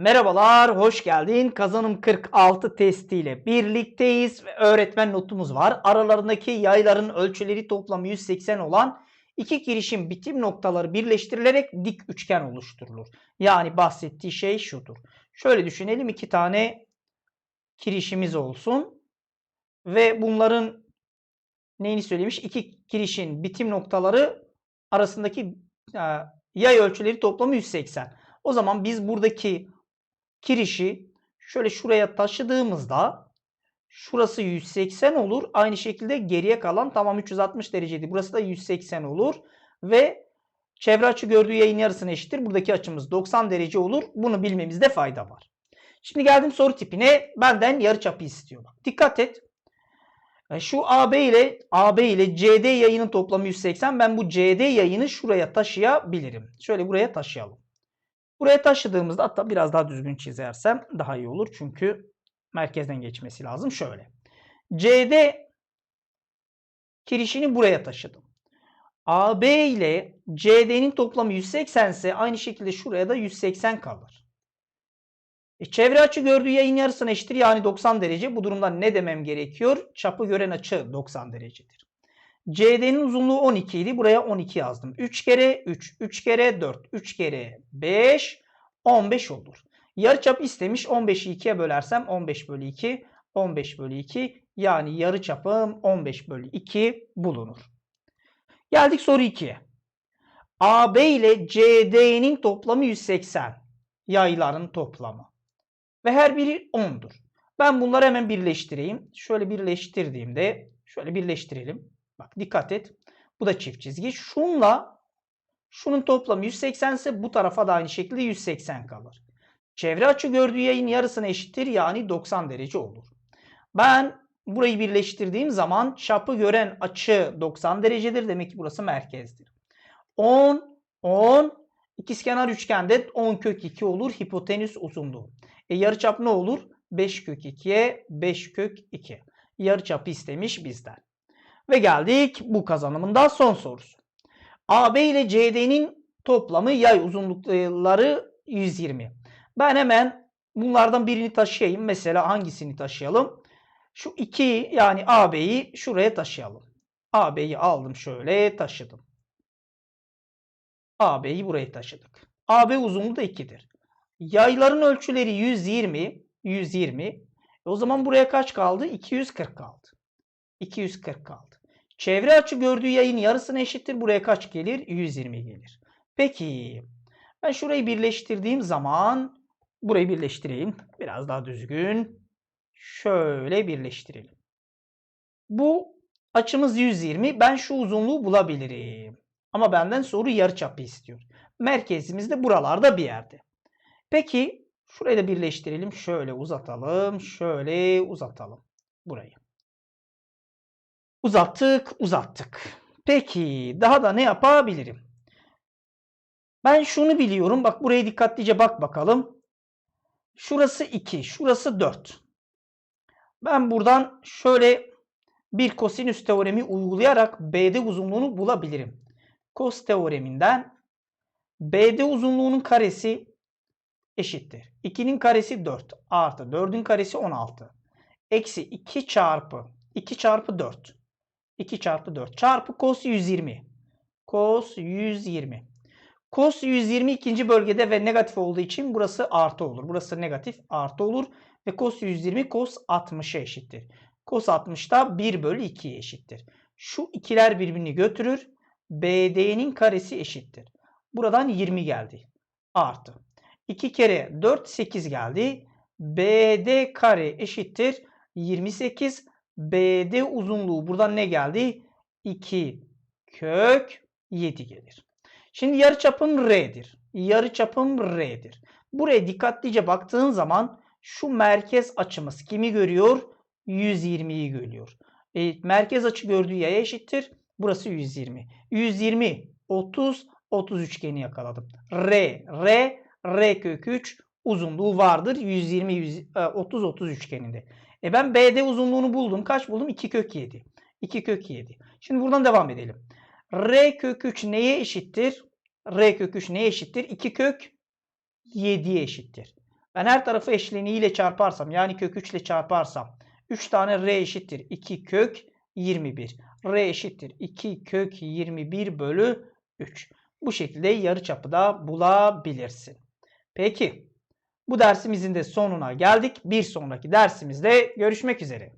Merhabalar, hoş geldin. Kazanım 46 testiyle birlikteyiz ve öğretmen notumuz var. Aralarındaki yayların ölçüleri toplamı 180 olan iki girişim bitim noktaları birleştirilerek dik üçgen oluşturulur. Yani bahsettiği şey şudur. Şöyle düşünelim iki tane kirişimiz olsun ve bunların neyini söylemiş? İki kirişin bitim noktaları arasındaki e, yay ölçüleri toplamı 180. O zaman biz buradaki kirişi şöyle şuraya taşıdığımızda şurası 180 olur. Aynı şekilde geriye kalan tamam 360 dereceydi. Burası da 180 olur. Ve çevre açı gördüğü yayın yarısına eşittir. Buradaki açımız 90 derece olur. Bunu bilmemizde fayda var. Şimdi geldim soru tipine. Benden yarıçapı istiyor. Bak, dikkat et. E, Şu AB ile AB ile CD yayının toplamı 180. Ben bu CD yayını şuraya taşıyabilirim. Şöyle buraya taşıyalım. Buraya taşıdığımızda hatta biraz daha düzgün çizersem daha iyi olur. Çünkü merkezden geçmesi lazım. Şöyle. CD kirişini buraya taşıdım. AB ile CD'nin toplamı 180 ise aynı şekilde şuraya da 180 kalır. E, çevre açı gördüğü yayın yarısına eşittir yani 90 derece. Bu durumda ne demem gerekiyor? Çapı gören açı 90 derecedir. CD'nin uzunluğu 12 idi. Buraya 12 yazdım. 3 kere 3, 3 kere 4, 3 kere 5, 15 olur. Yarıçap istemiş. 15'i 2'ye bölersem 15 bölü 2, 15 bölü 2 yani yarıçapım 15 bölü 2 bulunur. Geldik soru 2'ye. AB ile CD'nin toplamı 180. Yayların toplamı. Ve her biri 10'dur. Ben bunları hemen birleştireyim. Şöyle birleştirdiğimde şöyle birleştirelim. Bak dikkat et. Bu da çift çizgi. Şunla şunun toplamı 180 ise bu tarafa da aynı şekilde 180 kalır. Çevre açı gördüğü yayın yarısına eşittir yani 90 derece olur. Ben burayı birleştirdiğim zaman çapı gören açı 90 derecedir. Demek ki burası merkezdir. 10, 10, ikizkenar üçgende 10 kök 2 olur hipotenüs uzunluğu. E yarıçap ne olur? 5 kök 2'ye 5 kök 2. Yarıçapı istemiş bizden. Ve geldik bu kazanımın da son sorusu. AB ile CD'nin toplamı yay uzunlukları 120. Ben hemen bunlardan birini taşıyayım. Mesela hangisini taşıyalım? Şu 2 yani AB'yi şuraya taşıyalım. AB'yi aldım şöyle taşıdım. AB'yi buraya taşıdık. AB uzunluğu da 2'dir. Yayların ölçüleri 120. 120. E o zaman buraya kaç kaldı? 240 kaldı. 240 kaldı. Çevre açı gördüğü yayın yarısına eşittir. Buraya kaç gelir? 120 gelir. Peki. Ben şurayı birleştirdiğim zaman burayı birleştireyim. Biraz daha düzgün. Şöyle birleştirelim. Bu açımız 120. Ben şu uzunluğu bulabilirim. Ama benden soru yarıçapı istiyor. Merkezimiz de buralarda bir yerde. Peki şurayı da birleştirelim. Şöyle uzatalım. Şöyle uzatalım. Burayı. Uzattık, uzattık. Peki daha da ne yapabilirim? Ben şunu biliyorum. Bak buraya dikkatlice bak bakalım. Şurası 2, şurası 4. Ben buradan şöyle bir kosinüs teoremi uygulayarak BD uzunluğunu bulabilirim. Kos teoreminden BD uzunluğunun karesi eşittir. 2'nin karesi 4 artı 4'ün karesi 16. Eksi 2 çarpı 2 çarpı 4. 2 çarpı 4 çarpı cos 120. Cos 120. Cos 120 ikinci bölgede ve negatif olduğu için burası artı olur. Burası negatif artı olur. Ve cos 120 cos 60'a eşittir. Cos 60 da 1 bölü 2'ye eşittir. Şu ikiler birbirini götürür. BD'nin karesi eşittir. Buradan 20 geldi. Artı. 2 kere 4 8 geldi. BD kare eşittir. 28 BD uzunluğu buradan ne geldi? 2 kök 7 gelir. Şimdi yarıçapım R'dir. Yarıçapım R'dir. Buraya dikkatlice baktığın zaman şu merkez açımız kimi görüyor? 120'yi görüyor. E, merkez açı gördüğü yaya eşittir. Burası 120. 120, 30, 30 üçgeni yakaladım. R, R, R kök 3 uzunluğu vardır. 120, 100, 30, 30 üçgeninde. E ben BD uzunluğunu buldum. Kaç buldum? 2 kök 7. 2 kök 7. Şimdi buradan devam edelim. R kök 3 neye eşittir? R kök 3 neye eşittir? 2 kök 7'ye eşittir. Ben her tarafı eşleniğiyle çarparsam yani kök 3 ile çarparsam 3 tane r eşittir 2 kök 21. r eşittir 2 kök 21 bölü 3. Bu şekilde yarıçapı da bulabilirsin. Peki bu dersimizin de sonuna geldik. Bir sonraki dersimizde görüşmek üzere.